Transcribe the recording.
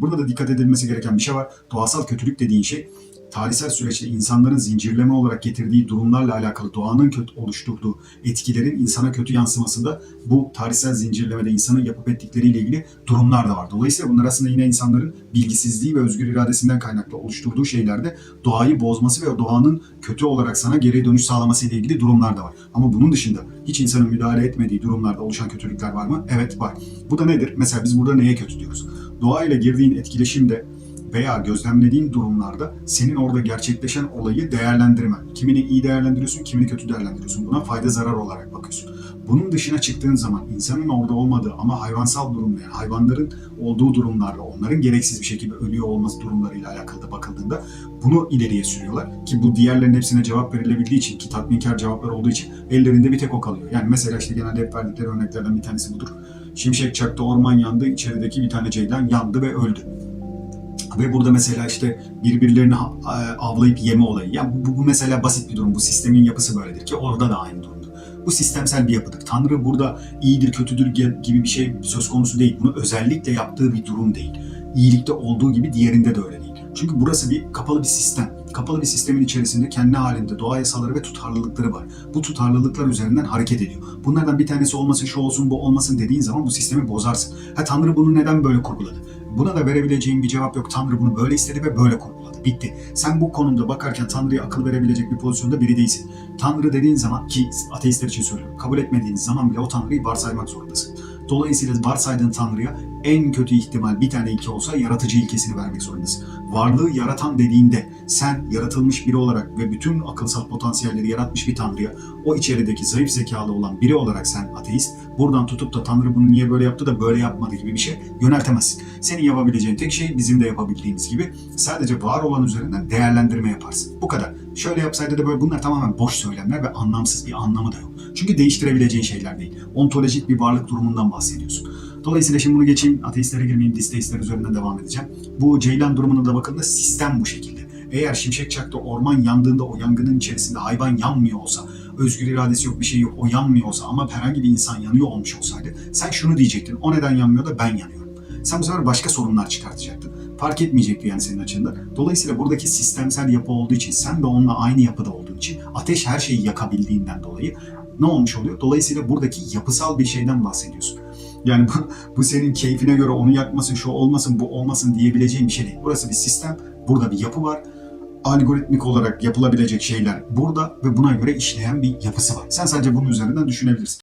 Burada da dikkat edilmesi gereken bir şey var. Doğasal kötülük dediğin şey tarihsel süreçte insanların zincirleme olarak getirdiği durumlarla alakalı doğanın kötü oluşturduğu etkilerin insana kötü yansımasında bu tarihsel zincirlemede insanın yapıp ettikleriyle ilgili durumlar da var. Dolayısıyla bunlar aslında yine insanların bilgisizliği ve özgür iradesinden kaynaklı oluşturduğu şeylerde doğayı bozması ve doğanın kötü olarak sana geri dönüş sağlaması ile ilgili durumlar da var. Ama bunun dışında hiç insanın müdahale etmediği durumlarda oluşan kötülükler var mı? Evet var. Bu da nedir? Mesela biz burada neye kötü diyoruz? Doğayla girdiğin etkileşimde veya gözlemlediğin durumlarda senin orada gerçekleşen olayı değerlendirmen. Kimini iyi değerlendiriyorsun, kimini kötü değerlendiriyorsun. Buna fayda zarar olarak bakıyorsun. Bunun dışına çıktığın zaman insanın orada olmadığı ama hayvansal durumda yani hayvanların olduğu durumlarla onların gereksiz bir şekilde ölüyor olması durumlarıyla alakalı da bakıldığında bunu ileriye sürüyorlar. Ki bu diğerlerin hepsine cevap verilebildiği için ki tatminkar cevaplar olduğu için ellerinde bir tek o kalıyor. Yani mesela işte genelde hep verdikleri örneklerden bir tanesi budur. Şimşek çaktı, orman yandı, içerideki bir tane ceylan yandı ve öldü. Ve burada mesela işte birbirlerini e, avlayıp yeme olayı. Yani bu, bu mesela basit bir durum. Bu sistemin yapısı böyledir ki orada da aynı durumdur. Bu sistemsel bir yapıdır. Tanrı burada iyidir, kötüdür gibi bir şey söz konusu değil. Bunu özellikle yaptığı bir durum değil. İyilikte olduğu gibi diğerinde de öyle değil. Çünkü burası bir kapalı bir sistem. Kapalı bir sistemin içerisinde kendi halinde doğa yasaları ve tutarlılıkları var. Bu tutarlılıklar üzerinden hareket ediyor. Bunlardan bir tanesi olmasın, şu olsun, bu olmasın dediğin zaman bu sistemi bozarsın. Ha Tanrı bunu neden böyle kurguladı? Buna da verebileceğim bir cevap yok. Tanrı bunu böyle istedi ve böyle kurguladı. Bitti. Sen bu konumda bakarken Tanrı'ya akıl verebilecek bir pozisyonda biri değilsin. Tanrı dediğin zaman ki ateistler için söylüyorum. Kabul etmediğiniz zaman bile o Tanrı'yı varsaymak zorundasın. Dolayısıyla varsaydığın Tanrı'ya en kötü ihtimal bir tane iki olsa yaratıcı ilkesini vermek zorundasın. Varlığı yaratan dediğinde sen yaratılmış biri olarak ve bütün akılsal potansiyelleri yaratmış bir Tanrı'ya o içerideki zayıf zekalı olan biri olarak sen ateist buradan tutup da Tanrı bunu niye böyle yaptı da böyle yapmadı gibi bir şey yöneltemezsin. Senin yapabileceğin tek şey bizim de yapabildiğimiz gibi sadece var olan üzerinden değerlendirme yaparsın. Bu kadar. Şöyle yapsaydı da böyle bunlar tamamen boş söylemler ve anlamsız bir anlamı da yok. Çünkü değiştirebileceğin şeyler değil. Ontolojik bir varlık durumundan bahsediyorsun. Dolayısıyla şimdi bunu geçeyim. Ateistlere girmeyeyim, disteistler üzerinden devam edeceğim. Bu Ceylan durumuna da bakıldığında sistem bu şekilde. Eğer şimşek çaktı orman yandığında o yangının içerisinde hayvan yanmıyor olsa, özgür iradesi yok bir şey yok o yanmıyor olsa ama herhangi bir insan yanıyor olmuş olsaydı sen şunu diyecektin. O neden yanmıyor da ben yanıyorum. Sen bu sefer başka sorunlar çıkartacaktın. Fark etmeyecekti yani senin açında. Dolayısıyla buradaki sistemsel yapı olduğu için sen de onunla aynı yapıda olduğun için ateş her şeyi yakabildiğinden dolayı ne olmuş oluyor? Dolayısıyla buradaki yapısal bir şeyden bahsediyorsun. Yani bu, bu senin keyfine göre onu yakmasın, şu olmasın, bu olmasın diyebileceğin bir şey değil. Burası bir sistem, burada bir yapı var. Algoritmik olarak yapılabilecek şeyler burada ve buna göre işleyen bir yapısı var. Sen sadece bunun üzerinden düşünebilirsin.